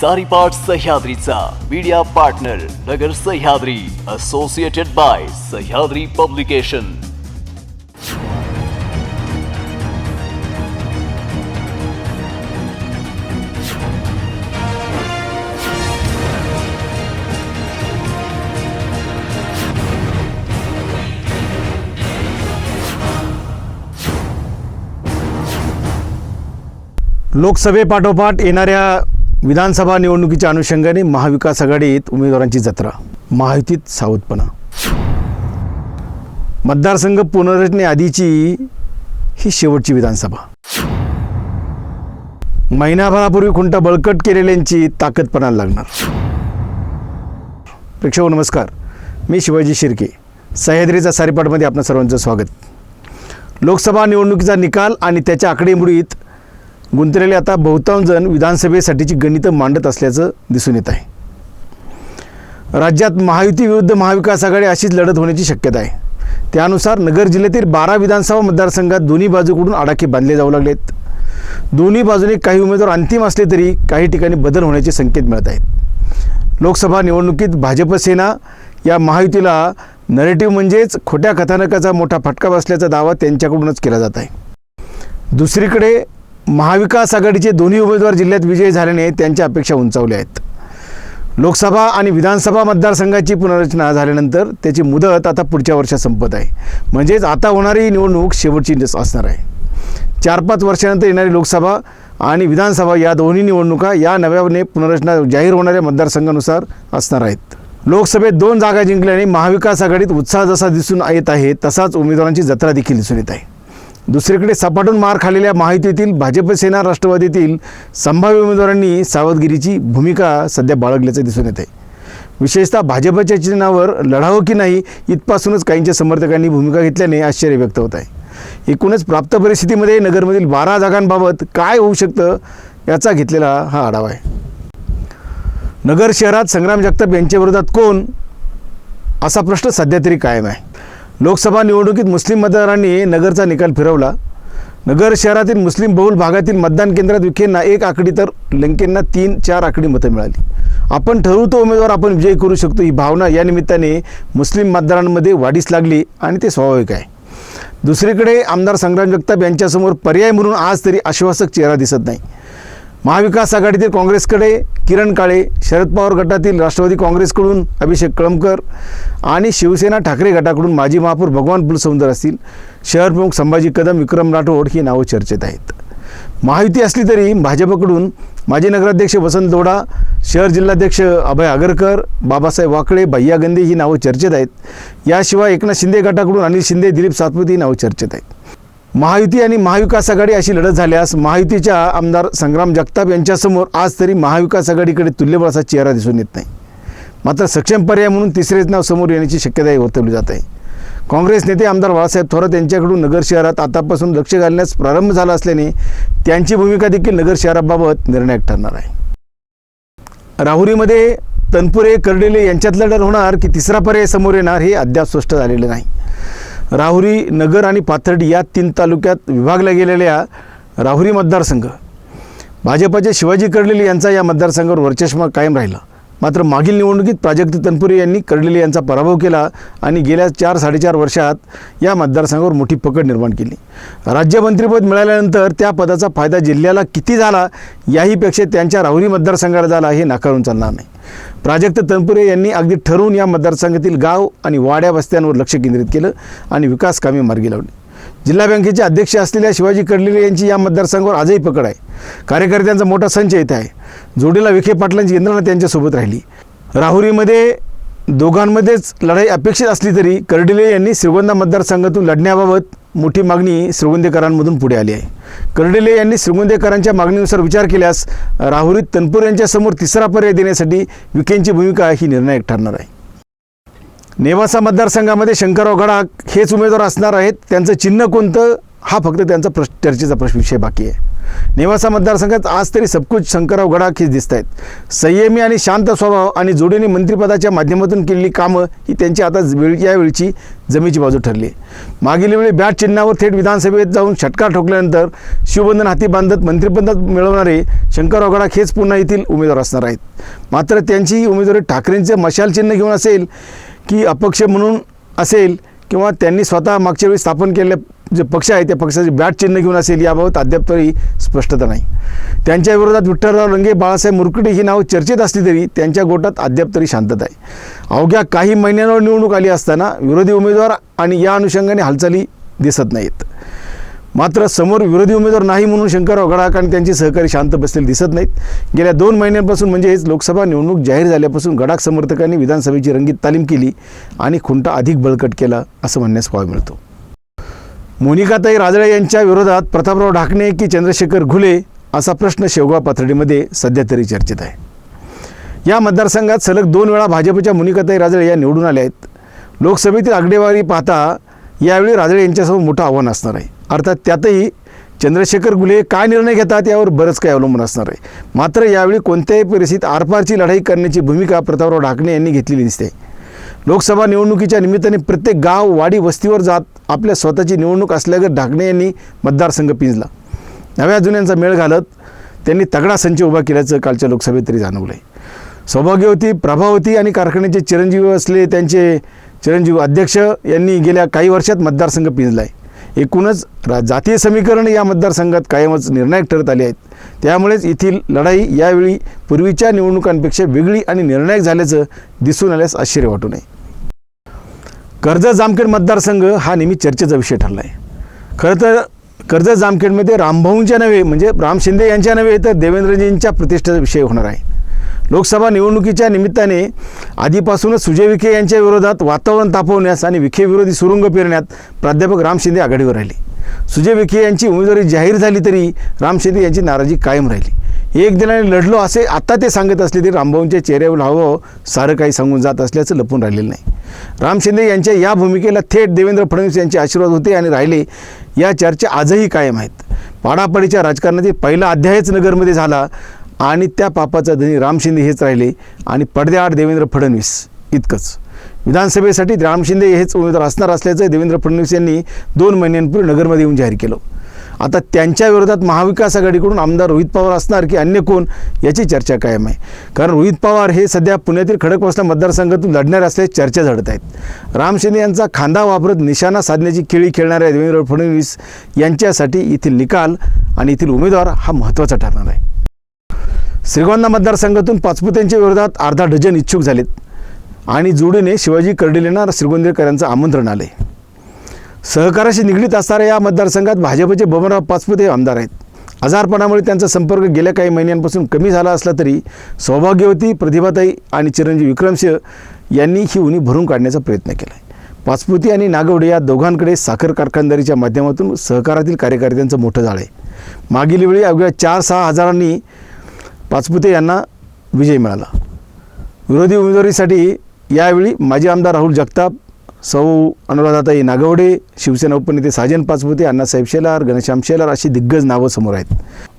सारीपाट सह्याद्रीचा. Media partner Nagar Sahyadri associated by Sahyadri publication लोकसभेपाठोपाठ येणाऱ्या विधानसभा निवडणुकीच्या अनुषंगाने महाविकास आघाडीत उमेदवारांची जत्रा महायुतीत सावधपणा. मतदारसंघ पुनर्रचनेआधीची ही शेवटची विधानसभा. महिनाभरापूर्वी खुंटा बळकट केलेल्यांची ताकदपणाला लागणार. प्रेक्षक नमस्कार मी शिवाजी शिर्के सह्याद्रीचा सारीपाटमध्ये आपलं सर्वांचं स्वागत. लोकसभा निवडणुकीचा निकाल आणि त्याच्या आकडेमोडीत गुंतलेले आता बहुतांश जण विधानसभेसाठीची गणितं मांडत असल्याचं दिसून येत आहे. राज्यात महायुती विरुद्ध महाविकास आघाडी अशीच लढत होण्याची शक्यता आहे. त्यानुसार नगर जिल्ह्यातील बारा विधानसभा मतदारसंघात दोन्ही बाजूकडून आडाखे बांधले जाऊ लागलेत. दोन्ही बाजूने काही उमेदवार अंतिम असले तरी काही ठिकाणी बदल होण्याचे संकेत मिळत आहेत. लोकसभा निवडणुकीत भाजप सेना या महायुतीला नरेटिव्ह म्हणजेच खोट्या कथानकाचा मोठा फटका बसल्याचा दावा त्यांच्याकडूनच केला जात आहे. दुसरीकडे महाविकास आघाडीचे दोन्ही उमेदवार जिल्ह्यात विजयी झाल्याने त्यांच्या अपेक्षा उंचावल्या आहेत. लोकसभा आणि विधानसभा मतदारसंघाची पुनर्रचना झाल्यानंतर त्याची मुदत आता पुढच्या वर्षात संपत आहे. म्हणजेच आता होणारी निवडणूक शेवटची असणार आहे. चार पाच वर्षानंतर येणारी लोकसभा आणि विधानसभा या दोन्ही निवडणुका या नव्याने पुनर्रचना जाहीर होणाऱ्या मतदारसंघानुसार असणार आहेत. लोकसभेत दोन जागा जिंकल्याने महाविकास आघाडीत उत्साह जसा दिसून येत आहे तसाच उमेदवारांची जत्रा देखील दिसून येत आहे. दुसरीकडे सपाटून मार खाल्लेल्या महायुतीतील भाजप सेना राष्ट्रवादीतील संभाव्य उमेदवारांनी सावधगिरीची भूमिका सध्या बाळगल्याचं दिसून येत आहे विशेषतः भाजपच्या चिन्हावर लढावं की नाही इथपासूनच काहींच्या समर्थकांनी भूमिका घेतल्याने आश्चर्य व्यक्त होत आहे. एकूणच प्राप्त परिस्थितीमध्ये नगरमधील बारा जागांबाबत काय होऊ शकतं याचा घेतलेला हा आढावा आहे. नगर शहरात संग्राम जगताप यांच्या विरोधात कोण? असा प्रश्न सध्या तरी कायम आहे. लोकसभा निवडणुकीत मुस्लिम मतदारांनी नगरचा निकाल फिरवला. नगर शहरातील मुस्लिम बहुल भागातील मतदान केंद्रात विखेंना एक आकडी तर लंकेंना तीन चार आकडी मतं मिळाली. आपण ठरवू तो उमेदवार आपण विजयी करू शकतो ही भावना या निमित्ताने मुस्लिम मतदारांमध्ये वाढीस लागली आणि ते स्वाभाविक आहे. दुसरीकडे आमदार संग्राम जगताप यांच्यासमोर पर्याय म्हणून आज तरी आश्वासक चेहरा दिसत नाही. महाविकास आघाडीतील काँग्रेसकडे किरण काळे शरद पवार गटातील राष्ट्रवादी काँग्रेसकडून अभिषेक कळमकर आणि शिवसेना ठाकरे गटाकडून माजी महापौर भगवान फुलसुंदर असतील. शहर प्रमुख संभाजी कदम विक्रम राठोड ही नावं चर्चेत आहेत. महायुती असली तरी भाजपकडून माजी नगराध्यक्ष वसंत दोडा शहर जिल्हाध्यक्ष अभय आगरकर बाबासाहेब वाकळे भैया गंदे ही नावं चर्चेत आहेत. याशिवाय एकनाथ शिंदे गटाकडून अनिल शिंदे दिलीप सातपुते ही नावं चर्चेत आहेत. महायुती आणि महाविकास आघाडी अशी लढत झाल्यास महायुतीच्या आमदार संग्राम जगताप यांच्यासमोर आज तरी महाविकास आघाडीकडे तुल्यबळाचा चेहरा दिसून येत नाही. मात्र सक्षम पर्याय म्हणून तिसरेच नाव समोर येण्याची शक्यताही वर्तवली जात आहे. काँग्रेस नेते आमदार बाळासाहेब थोरात यांच्याकडून नगर शहरात आतापासून लक्ष घालण्यास प्रारंभ झाला असल्याने त्यांची भूमिका देखील नगर शहराबाबत निर्णायक ठरणार आहे. राहुरीमध्ये तनपुरे कर्डेले यांच्यात लढत होणार की तिसरा पर्याय समोर येणार हे अद्याप स्पष्ट झालेलं नाही. राहुरी नगर आणि पाथर्डी या तीन तालुक्यात विभागल्या गेलेल्या राहुरी मतदारसंघ. भाजपाचे शिवाजी कर्डिले यांचा या मतदारसंघावर वर्चस्व कायम राहिला. मात्र मागील निवडणुकीत प्राजक्त तनपुरे यांनी कर्डिले यांचा पराभव केला आणि गेल्या चार साडेचार वर्षात या मतदारसंघावर मोठी पकड निर्माण केली. राज्यमंत्रीपद मिळाल्यानंतर त्या पदाचा फायदा जिल्ह्याला किती झाला याहीपेक्षा त्यांच्या राहुरी मतदारसंघाला झाला हे नाकारून चालणार नाही. प्राजक्त तनपुरे यांनी अगदी ठरवून या मतदारसंघातील गाव आणि वाड्या वस्त्यांवर लक्ष केंद्रित केलं आणि विकास कामे मार्गी लावली. जिल्हा बँकेचे अध्यक्ष असलेल्या शिवाजी कडलेले यांची या मतदारसंघावर आजही पकड आहे. कार्यकर्त्यांचा मोठा संच येत आहे. जोडीला विखे पाटलांची यंत्रणा त्यांच्यासोबत राहिली. राहुरीमध्ये दोघांमध्येच लढाई अपेक्षित असली तरी कर्डिले यांनी श्रीगोंदा मतदारसंघातून लढण्याबाबत मोठी मागणी श्रीगोंदेकरांमधून पुढे आली आहे. कर्डिले यांनी श्रीगोंदेकरांच्या मागणीनुसार विचार केल्यास राहुरीत तनपूर यांच्यासमोर तिसरा पर्याय देण्यासाठी विखेंची भूमिका ही निर्णायक ठरणार आहे. नेवासा मतदारसंघामध्ये शंकरराव गडाख हेच उमेदवार असणार आहेत. त्यांचं चिन्ह कोणतं? हा फक्त त्यांचा प्रश्न चर्चेचा प्रश्न विषय बाकी आहे. नेवासा मतदारसंघात आज तरी सबकुच शंकरराव गडाखीच दिसत आहेत. संयमी आणि शांत स्वभाव आणि जोडीने मंत्रिपदाच्या माध्यमातून केलेली कामं ही त्यांची आता वेळ यावेळची जमीची बाजू ठरली मागील वेळी बॅट चिन्हावर थेट विधानसभेत जाऊन षटकार ठोकल्यानंतर शिवबंधन हाती बांधत मंत्रिपदात मिळवणारे शंकरराव गडाख हेच पुन्हा येथील उमेदवार असणार आहेत. मात्र त्यांची उमेदवारी ठाकरेंचे मशाल चिन्ह घेऊन असेल की अपक्ष म्हणून असेल किंवा त्यांनी स्वतः मागच्या वेळी स्थापन केलेले जे पक्ष आहे त्या पक्षाचे बॅट चिन्ह घेऊन असेल याबाबत अद्याप तरी स्पष्टता नाही. त्यांच्या विरोधात विठ्ठलराव रंगे बाळासाहेब मुरकुटे ही नावं चर्चेत असली तरी त्यांच्या गोटात अद्याप तरी शांतता आहे. अवघ्या काही महिन्यांवर निवडणूक आली असताना विरोधी उमेदवार आणि या अनुषंगाने हालचाली दिसत नाहीत. मात्र समोर विरोधी उमेदवार नाही म्हणून शंकरराव गडाख आणि त्यांचे सहकारी शांत बसलेले दिसत नाहीत. गेल्या दोन महिन्यांपासून म्हणजेच लोकसभा निवडणूक जाहीर झाल्यापासून गडाख समर्थकांनी विधानसभेची रंगीत तालीम केली आणि खुंटा अधिक बळकट केला असं म्हणण्यास वाव मिळतो. मोनिकाताई राजळे यांच्या विरोधात प्रतापराव ढाकणे की चंद्रशेखर घुले असा प्रश्न शेवगाव पाथर्डीमध्ये सध्या तरी चर्चेत आहे. या मतदारसंघात सलग दोन वेळा भाजपच्या मोनिकाताई राजळे या निवडून आल्या आहेत. लोकसभेतील आकडेवारी पाहता यावेळी राजळे यांच्यासमोर मोठं आव्हान असणार आहे. अर्थात त्यातही चंद्रशेखर गुले काय निर्णय घेतात यावर बरंच काही अवलंबून असणार आहे. मात्र यावेळी कोणत्याही परिस्थितीत आरपारची लढाई करण्याची भूमिका प्रतापराव ढाकणे यांनी घेतलेली दिसते. लोकसभा निवडणुकीच्या निमित्ताने प्रत्येक गाव वाडी वस्तीवर जात आपल्या स्वतःची निवडणूक असल्यागत ढाकणे यांनी मतदारसंघ पिंजला. नव्या जुन्यांचा मेळ घालत त्यांनी तगडा संच उभा केल्याचं कालच्या लोकसभेत तरी जाणवलं आहे सौभाग्यवती प्रभावती आणि कारखान्याचे चिरंजीवी असले त्यांचे चिरंजीव अध्यक्ष यांनी गेल्या काही वर्षात मतदारसंघ पिंजला आहे एकूणच रा जातीय समीकरण या मतदारसंघात कायमच निर्णायक ठरत आले आहेत. त्यामुळेच येथील लढाई यावेळी पूर्वीच्या निवडणुकांपेक्षा वेगळी आणि निर्णायक झाल्याचं दिसून आल्यास आश्चर्य वाटू नये. कर्जत जामखेड मतदारसंघ हा नेहमी चर्चेचा विषय ठरला आहे खरं तर कर्जत जामखेडमध्ये रामभाऊंच्या नव्हे म्हणजे राम शिंदे यांच्या नव्हे तर देवेंद्रजींच्या प्रतिष्ठेचा विषय होणार आहे. लोकसभा निवडणुकीच्या निमित्ताने आधीपासूनच सुजय विखे यांच्या विरोधात वातावरण तापवण्यास आणि विखेविरोधी सुरुंग पेरण्यात प्राध्यापक राम शिंदे आघाडीवर राहिले. सुजय विखे यांची उमेदवारी जाहीर झाली तरी राम शिंदे यांची नाराजी कायम राहिली. एक दिनाने लढलो असे आता ते सांगत असले तरी रामभाऊंच्या चेहऱ्यावर हवं सारं काही सांगून जात असल्याचं लपून राहिलेलं नाही. राम शिंदे यांच्या या भूमिकेला थेट देवेंद्र फडणवीस यांचे आशीर्वाद होते आणि राहिले या चर्चा आजही कायम आहेत. पाडापाडीच्या राजकारणातील पहिला अध्यायच नगरमध्ये झाला. आणि त्या पापाचा धनी राम शिंदे हेच राहिले आणि पडद्याआड देवेंद्र फडणवीस इतकंच. विधानसभेसाठी राम शिंदे हेच उमेदवार असणार असल्याचं देवेंद्र फडणवीस यांनी दोन महिन्यांपूर्वी नगरमध्ये येऊन जाहीर केलं. आता त्यांच्या विरोधात महाविकास आघाडीकडून आमदार रोहित पवार असणार की अन्य कोण याची चर्चा कायम आहे. कारण रोहित पवार हे सध्या पुण्यातील खडकवासला मतदारसंघातून लढणार असल्याची चर्चा झडत आहेत. राम शिंदे यांचा खांदा वापरत निशाणा साधण्याची खेळी खेळणाऱ्या देवेंद्र फडणवीस यांच्यासाठी येथील निकाल आणि येथील उमेदवार हा महत्त्वाचा ठरणार आहे. श्रीगोंदा मतदारसंघातून पाचपुत्यांच्या विरोधात अर्धा डझन इच्छुक झालेत. आणि जोडीने शिवाजी कर्डिलेंना श्रीगोंदेकरांचं आमंत्रण आले. सहकाराशी निगडीत असणाऱ्या या मतदारसंघात भाजपचे बबनराव पाचपुते आमदार आहेत. आजारपणामुळे त्यांचा संपर्क गेल्या काही महिन्यांपासून कमी झाला असला तरी सौभाग्यवती प्रतिभाताई आणि चिरंजीव विक्रमसिंह यांनी ही उणी भरून काढण्याचा प्रयत्न केला आहे पाचपुती आणि नागवडे या दोघांकडे साखर कारखानदारीच्या माध्यमातून सहकारातील कार्यकर्त्यांचं मोठं जाळ आहे. मागील वेळी अवघ्या चार सहा हजारांनी पाचपुते यांना विजय मिळाला. विरोधी उमेदवारीसाठी यावेळी माजी आमदार राहुल जगताप सौ अनुराधाताई नागवडे शिवसेना उपनेते साजन पाचपुते अण्णासाहेब शेलार घनश्याम शेलार अशी दिग्गज नावं समोर आहेत.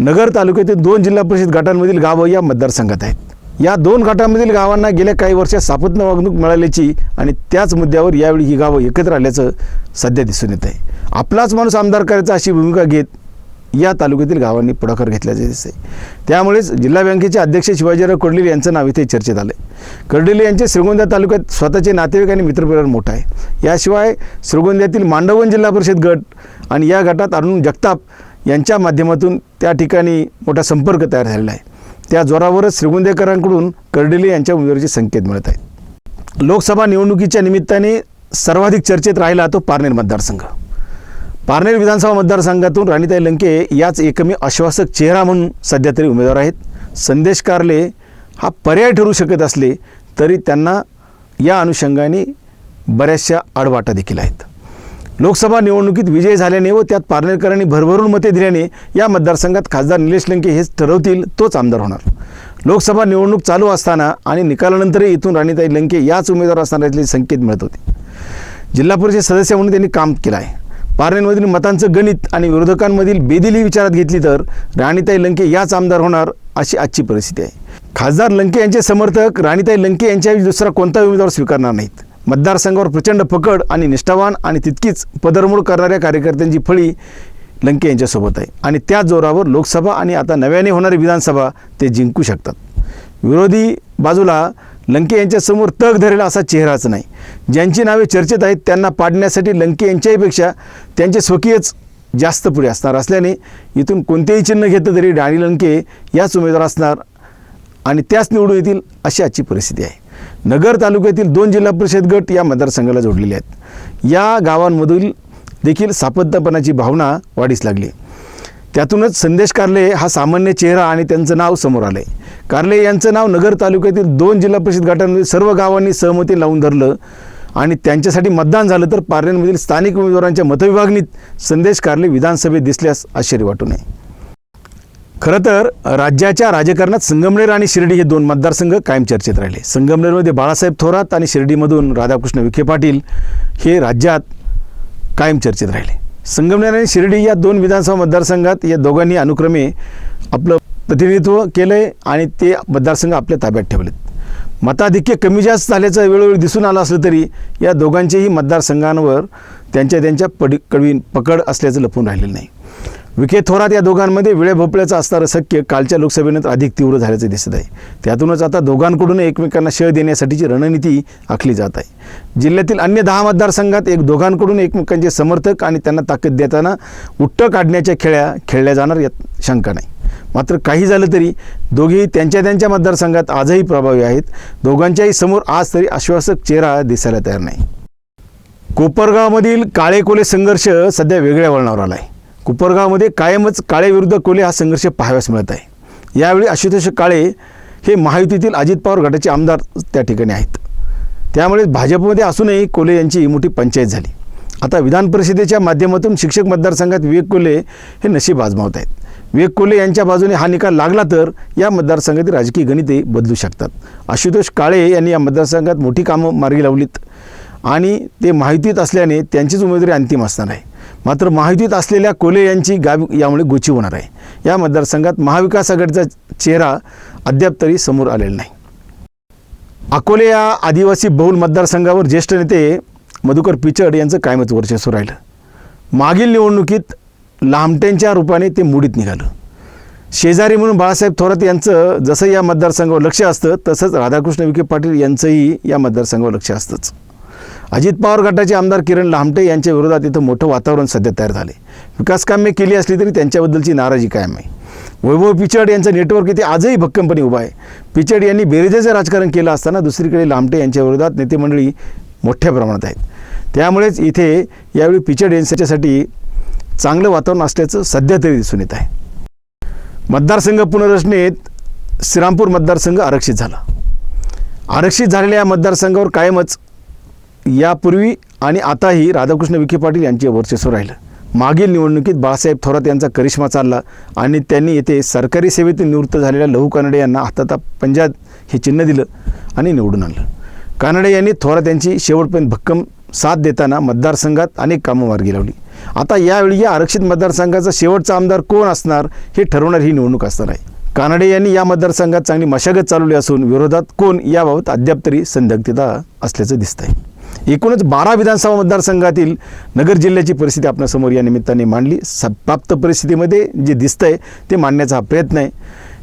नगर तालुक्यातील दोन जिल्हा परिषद गटांमधील गावं या मतदारसंघात आहेत. या दोन गटांमधील गावांना गेल्या काही वर्षात सापत्न वागणूक मिळाल्याची आणि त्याच मुद्द्यावर यावेळी ही गावं एकत्र आल्याचं सध्या दिसून येत आहे आपलाच माणूस आमदार करायचा अशी भूमिका घेत या तालुक्यातील गावांनी पुढाकार घेतल्याचे दिसते. त्यामुळेच जिल्हा बँकेचे अध्यक्ष शिवाजीराव कडलेले यांचं नाव इथे चर्चेत आलं आहे कडलेले यांचे श्रीगोंदा तालुक्यात स्वतःचे नातेवाईक आणि मित्रपरिवार मोठा आहे. याशिवाय श्रीगोंद्यातील मांडवण जिल्हा परिषद गट आणि या गटात अरुण जगताप यांच्या माध्यमातून त्या ठिकाणी मोठा संपर्क तयार झालेला आहे. त्या जोरावरच श्रीगोंदेकरांकडून कर्डिले यांच्या उमेदवारीचे संकेत मिळत आहेत. लोकसभा निवडणुकीच्या निमित्ताने सर्वाधिक चर्चेत राहिला तो पारनेर मतदारसंघ. पारनेर विधानसभा मतदारसंघातून राणीताई लंके याच एकमेव आश्वासक चेहरा म्हणून सध्या तरी उमेदवार आहेत. संदेश कारले हा पर्याय ठरू शकत असले तरी त्यांना या अनुषंगाने बऱ्याचशा आडवाटा देखील आहेत. लोकसभा निवडणुकीत विजय झाल्याने व त्यात पारनेरकरांनी भरभरून मते दिल्याने या मतदारसंघात खासदार निलेश लंके हेच ठरवतील तोच आमदार होणार. लोकसभा निवडणूक चालू असताना आणि निकालानंतरही इथून राणीताई लंके याच उमेदवार असणाऱ्याचे संकेत मिळत होते. जिल्हा परिषद सदस्य म्हणून त्यांनी काम केलं आहे. पार्लेमधील मतांचं गणित आणि विरोधकांमधील बेदिली विचारात घेतली तर राणीताई लंके याच आमदार होणार अशी आजची परिस्थिती आहे. खासदार लंके यांचे समर्थक राणीताई लंके यांच्याऐवजी दुसरा कोणता उमेदवार स्वीकारणार नाहीत. मतदारसंघावर प्रचंड पकड आणि निष्ठावान आणि तितकीच पदरमोड करणाऱ्या कार्यकर्त्यांची फळी लंके यांच्यासोबत आहे. आणि त्या जोरावर लोकसभा आणि आता नव्याने होणारी विधानसभा ते जिंकू शकतात. विरोधी बाजूला लंके यांच्यासमोर तग धरेल असा चेहराच नाही. ज्यांची नावे चर्चेत आहेत त्यांना पाडण्यासाठी लंके यांच्याहीपेक्षा त्यांचे स्वकीयच जास्त पुढे असणार. असल्याने इथून कोणतेही चिन्ह घेतलं तरी डाळी लंके याच उमेदवार असणार आणि त्याच निवडून येतील अशी आजची परिस्थिती आहे. नगर तालुक्यातील दोन जिल्हा परिषद गट या मतदारसंघाला जोडलेले आहेत. या गावांमधील देखील सापत्यपणाची भावना वाढीस लागली त्यातूनच संदेश कार्ले हा सामान्य चेहरा आणि त्यांचं नाव समोर आलं. आहे कार्ले यांचं नाव नगर तालुक्यातील दोन जिल्हा परिषद गटांमध्ये सर्व गावांनी सहमती लावून धरलं आणि त्यांच्यासाठी मतदान झालं तर पार्लेमधील स्थानिक उमेदवारांच्या मतविभागणीत संदेश कार्ले विधानसभेत दिसल्यास आश्चर्य वाटू नये. खरं तर राज्याच्या राजकारणात संगमनेर आणि शिर्डी हे दोन मतदारसंघ कायम चर्चेत राहिले. संगमनेरमध्ये बाळासाहेब थोरात आणि शिर्डीमधून राधाकृष्ण विखे पाटील हे राज्यात कायम चर्चेत राहिले. संगमनेर आणि शिर्डी या दोन विधानसभा मतदारसंघात या दोघांनी अनुक्रमे आपलं प्रतिनिधित्व केलं आहे आणि ते मतदारसंघ आपल्या ताब्यात ठेवलेत. मताधिक्य कमी जास्त झाल्याचं वेळोवेळी दिसून आलं असलं तरी या दोघांचेही मतदारसंघांवर त्यांच्या त्यांच्या पडी कडवी पकड असल्याचं लपून राहिलेलं नाही. विखे थोरात या दोघांमध्ये विळे भोपळ्याचं असणारं सख्य कालच्या लोकसभेनंतर अधिक तीव्र झाल्याचं दिसत आहे. त्यातूनच आता दोघांकडून एकमेकांना शय देण्यासाठीची रणनीती आखली जात आहे. जिल्ह्यातील अन्य दहा मतदारसंघात एक दोघांकडून एकमेकांचे समर्थक आणि त्यांना ताकद देताना उट्ट काढण्याच्या खेळ्या खेळल्या जाणार यात शंका नाही. मात्र काही झालं तरी दोघेही त्यांच्या त्यांच्या मतदारसंघात आजही प्रभावी आहेत. दोघांच्याही समोर आज तरी आश्वासक चेहरा दिसायला तयार नाही. कोपरगावमधील काळेकोले संघर्ष सध्या वेगळ्या वळणावर आला आहे कोपरगावमध्ये कायमच काळेविरुद्ध कोले हा संघर्ष पाहाव्यास मिळत आहे. यावेळी आशुतोष काळे हे महायुतीतील अजित पवार गटाचे आमदार त्या ठिकाणी आहेत. त्यामुळे भाजपमध्ये असूनही कोले यांची मोठी पंचायत झाली. आता विधान परिषदेच्या माध्यमातून शिक्षक मतदारसंघात विवेक कोल्हे हे नशीब आजमावत आहेत. विवेक कोल्हे यांच्या बाजूने हा निकाल लागला तर या मतदारसंघातील राजकीय गणिते बदलू शकतात. आशुतोष काळे यांनी या मतदारसंघात मोठी कामं मार्गी लावलीत आणि ते माहितीत असल्याने त्यांचीच उमेदवारी अंतिम असणार आहे. मात्र महायुतीत असलेल्या कोले यांची गावी यामुळे गोची होणार आहे. या मतदारसंघात महाविकास आघाडीचा चेहरा अद्याप तरी समोर आलेला नाही. अकोले या आदिवासी बहुल मतदारसंघावर ज्येष्ठ नेते मधुकर पिचड यांचं कायमच वर्चस्व राहिलं. मागील निवडणुकीत लांबट्यांच्या रूपाने ते मुडीत निघालं. शेजारी म्हणून बाळासाहेब थोरात यांचं जसं या मतदारसंघावर लक्ष असतं तसंच राधाकृष्ण विखे पाटील यांचंही या मतदारसंघावर लक्ष असतंच. अजित पवार गटाचे आमदार किरण लामटे यांच्या विरोधात इथं मोठं वातावरण सध्या तयार झाले विकास कामे केली असली तरी त्यांच्याबद्दलची नाराजी कायम आहे. वैभव पिचड यांचं नेटवर्क इथे आजही भक्कमपणे उभं आहे. पिचड यांनी बेरेजेचं राजकारण केलं असताना दुसरीकडे लामटे यांच्या विरोधात नेतेमंडळी मोठ्या प्रमाणात आहेत. त्यामुळेच इथे यावेळी पिचड यांच्यासाठी चांगलं वातावरण असल्याचं सध्या तरी दिसून येत आहे. मतदारसंघ पुनर्रचनेत श्रीरामपूर मतदारसंघ आरक्षित झाला. आरक्षित झालेल्या या मतदारसंघावर कायमच यापूर्वी आणि आताही राधाकृष्ण विखे पाटील यांचे वर्चस्व राहिलं. मागील निवडणुकीत बाळासाहेब थोरात यांचा करिश्मा चालला आणि त्यांनी येथे सरकारी सेवेतून निवृत्त झालेल्या लहू कानडे यांना हाताता पंजाब हे चिन्ह दिलं आणि निवडून आणलं. कानडे यांनी थोरात यांची शेवटपर्यंत भक्कम साथ देताना मतदारसंघात अनेक कामं मार्गी लावली. आता यावेळी या आरक्षित मतदारसंघाचा शेवटचा आमदार कोण असणार हे ठरवणार ही निवडणूक असणार आहे. कानडे यांनी या मतदारसंघात चांगली मशागत चालवली असून विरोधात कोण याबाबत अद्याप तरी संदिग्धता असल्याचं दिसतंय. एकूणच बारा विधानसभा मतदारसंघातील नगर जिल्ह्याची परिस्थिती आपल्यासमोर या निमित्ताने मांडली. स प्राप्त परिस्थितीमध्ये जे दिसतंय ते मांडण्याचा हा प्रयत्न आहे.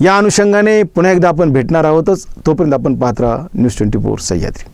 या अनुषंगाने पुन्हा एकदा आपण भेटणार आहोतच. तोपर्यंत आपण पाहत राहा न्यूज ट्वेंटी फोर सह्याद्री.